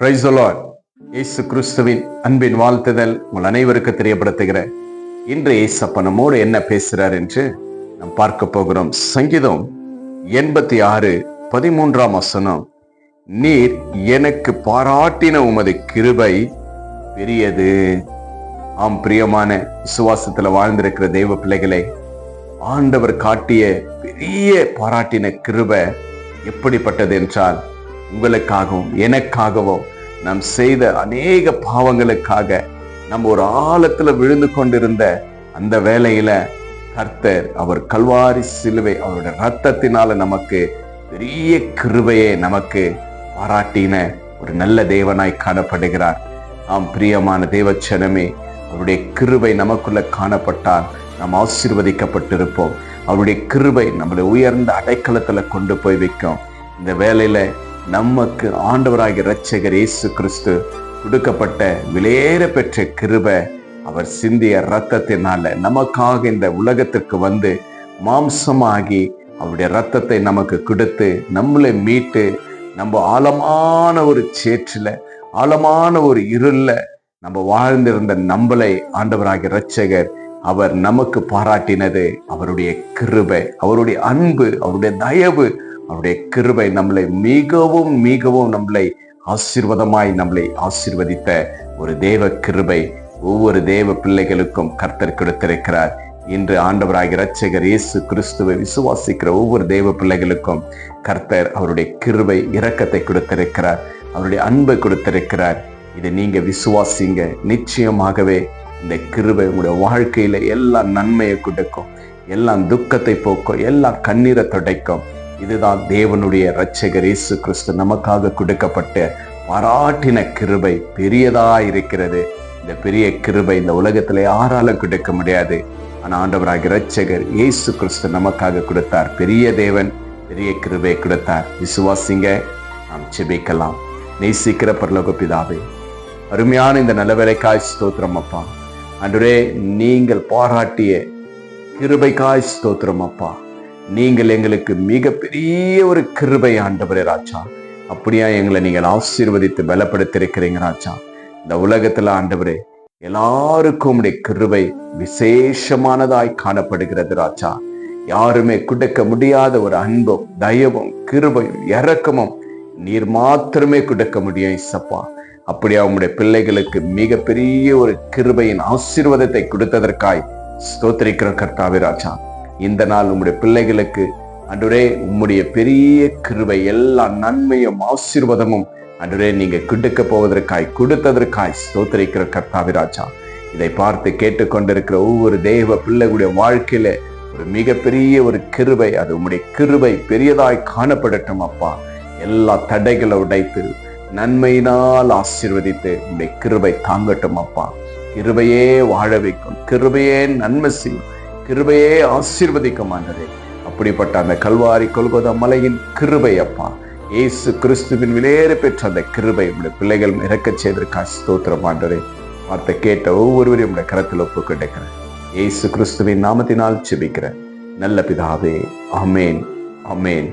Price இயேசு கிறிஸ்துவின் அன்பின் வாழ்த்துதல் உங்கள் அனைவருக்கு தெரியப்படுத்துகிறேன். இன்று இயேசப்ப நம்மோடு என்ன பேசுறார் என்று நாம் பார்க்க போகிறோம். சங்கீதம் எண்பத்தி ஆறு பதிமூன்றாம் வசனம். நீர் எனக்கு பாராட்டின உமது கிருபை பெரியது. ஆம் பிரியமான விசுவாசத்துல வாழ்ந்திருக்கிற தெய்வ பிள்ளைகளை ஆண்டவர் காட்டிய பெரிய பாராட்டின கிருபை எப்படிப்பட்டது என்றால் உங்களுக்காகவும் எனக்காகவும் நாம் செய்த அநேக பாவங்களுக்காக நம்ம ஒரு ஆழத்துல விழுந்து கொண்டிருந்த அந்த வேலையில கர்த்தர் அவர் கல்வாரி சிலுவை அவருடைய ரத்தத்தினால நமக்கு பெரிய கிருபையை நமக்கு பாராட்டின ஒரு நல்ல தேவனாய் காணப்படுகிறார். ஆம் பிரியமான தேவச்சனமே அவருடைய கிருபை நமக்குள்ள காணப்பட்டால் நாம் ஆசீர்வதிக்கப்பட்டிருப்போம். அவருடைய கிருபை நம்மளை உயர்ந்த அடைக்கலத்துல கொண்டு போய் வைக்கும். இந்த வேலையில நமக்கு ஆண்டவராகிய இரட்சகர் இயேசு கிறிஸ்து கொடுக்கப்பட்ட விலையேற பெற்ற கிருபை அவர் சிந்திய இரத்தத்தினால நமக்காக இந்த உலகத்திற்கு வந்து மாம்சமாகி அவருடைய ரத்தத்தை நமக்கு கொடுத்து நம்மளை மீட்டு நம்ம ஆழமான ஒரு சேற்றில் ஆழமான ஒரு இருளில் நம்ம வாழ்ந்திருந்த நம்மளை ஆண்டவராகிய இரட்சகர் அவர் நமக்கு பாராட்டினது. அவருடைய கிருபை அவருடைய அன்பு அவருடைய தயவு அவருடைய கிருபை நம்மளை மிகவும் மிகவும் நம்மளை ஆசீர்வாதமாய் நம்மளை ஆசீர்வதித்த ஒரு தேவ கிருபை ஒவ்வொரு தேவ பிள்ளைகளுக்கும் கர்த்தர் கொடுத்திருக்கிறார். இன்று ஆண்டவராகி இரட்சகர் இயேசு கிறிஸ்துவை விசுவாசிக்கிற ஒவ்வொரு தேவ பிள்ளைகளுக்கும் கர்த்தர் அவருடைய கிருபை இரக்கத்தை கொடுத்திருக்கிறார். அவருடைய அன்பை கொடுத்திருக்கிறார். இதை நீங்க விசுவாசிங்க. நிச்சயமாகவே இந்த கிருபை உங்களுடைய வாழ்க்கையில எல்லா நன்மையை கொடுக்கும். எல்லாம் துக்கத்தை போக்கும். எல்லா கண்ணீரை துடைக்கும். இதுதான் தேவனுடைய இரட்சகர் இயேசு கிறிஸ்து நமக்காக கொடுக்கப்பட்ட பாராட்டின கிருபை. பெரியதா இருக்கிறது. இந்த பெரிய கிருபை இந்த உலகத்துல யாராலும் கொடுக்க முடியாது. ஆனா ஆண்டவராக இரட்சகர் இயேசு கிறிஸ்து நமக்காக கொடுத்தார். பெரிய தேவன் பெரிய கிருபை கொடுத்தார். விசுவாசிங்க நாம் செபிக்கலாம் நேசிக்கிற பரலோக பிதாவே அருமையான இந்த நல்லவேலைக்காய் ஸ்தோத்திரம் அப்பா. அன்றுரே நீங்கள் பாராட்டிய கிருபைக்காய் ஸ்தோத்திரம் அப்பா. நீங்கள் எங்களுக்கு மிகப்பெரிய ஒரு கிருபை ஆண்டவரே ராஜா. அப்படியா எங்களை நீங்கள் ஆசீர்வதித்து பலப்படுத்திருக்கிறீங்க ராஜா. இந்த உலகத்துல ஆண்டவரே எல்லாருக்கும் உடைய கிருபை விசேஷமானதாய் காணப்படுகிறது ராஜா. யாருமே கொடுக்க முடியாத ஒரு அன்பும் தயவும் கிருபையும் இறக்கமும் நீர் மாத்திரமே கொடுக்க முடியும் இசப்பா. அப்படியா உங்களுடைய பிள்ளைகளுக்கு மிகப்பெரிய ஒரு கிருபையின் ஆசீர்வாதத்தை கொடுத்ததற்காய் ஸ்தோத்திரிக்கிற கர்த்தாவே ராஜா. இந்த நாள் உம்முடைய பிள்ளைகளுக்கு அன்றுரே உம்முடைய பெரிய கிருவை எல்லா நன்மையும் ஆசீர்வாதமும் அன்றுரே நீங்க கிடுக்க போவதற்காய் கொடுத்ததற்காய் ஸ்தோத்திரிக்கிற கர்த்தாவிராஜா இதை பார்த்து கேட்டுக்கொண்டிருக்கிற ஒவ்வொரு தெய்வ பிள்ளைகளுடைய வாழ்க்கையில ஒரு மிகப்பெரிய ஒரு கிருவை அது உம்முடைய கிருவை பெரியதாய் காணப்படட்டும் அப்பா. எல்லா தடைகளை உடைத்து நன்மையினால் ஆசீர்வதித்து உம்முடைய கிருபை தாங்கட்டும் அப்பா. கிருபையே வாழ வைக்கும் கிருபையே நன்மை செய்யும். கிருபையே ஆசீர்வதிக்கும் ஆண்டரே அப்படிப்பட்ட அந்த கல்வாரி கொல்கோதா மலையின் கிருபை அப்பா. இயேசு கிறிஸ்துவின் விலையேற பெற்ற அந்த கிருபை உடைய பிள்ளைகள் இறக்க செய்திருக்கா ஸ்தோத்திரம் ஆண்டரே வார்த்தை கேட்ட ஒவ்வொருவரையும் உடைய கரத்தில் ஒப்பு கிடைக்கிறேன் இயேசு கிறிஸ்துவின் நாமத்தினால் செபிக்கிறேன் நல்ல பிதாவே அமேன் அமேன்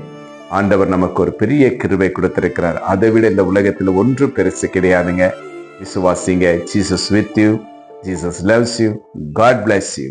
ஆண்டவர் நமக்கு ஒரு பெரிய கிருபை கொடுத்திருக்கிறார். அதை விட இந்த உலகத்தில் ஒன்று பெருசு கிடையாதுங்க. விசுவாசிங்க. Jesus with you Jesus loves you God bless you